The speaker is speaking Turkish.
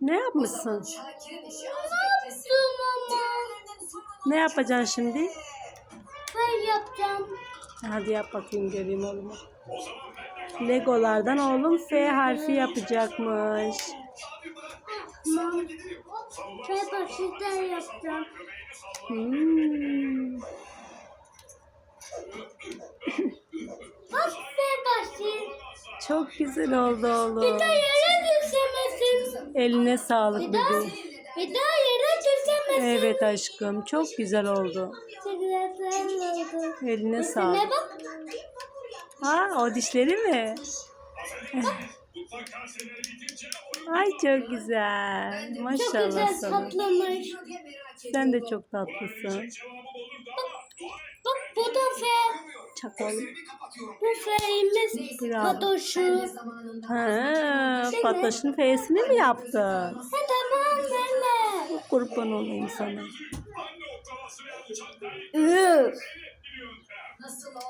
Ne yapmışsın? Beklesin. ama. Ne yapacaksın şimdi? Ben yapacağım. Hadi yap bakayım göreyim oğlum. Legolardan oğlum F harfi yapacakmış. Tamam. Ben başlıklar yapacağım. Hmm. Bak ben başlayayım. Çok güzel oldu oğlum. Bir daha yere düşemesin. Eline sağlık Bir daha, bebeğim. bir daha yere düşemesin. Evet aşkım çok güzel oldu. Çok güzel oldu. Eline Ne sağlık. bak. Ha o dişleri mi? Ay çok güzel. Çok Maşallah güzel sana. patlamış. Sen de çok tatlısın. Bak bu da F. Çak oğlum. Bu F'imiz Bravo. Fatoş'u. Ha, Fatoş'un F'sini mi yaptın? Ha tamam verme. Kurban olayım sana. nasıl oldu?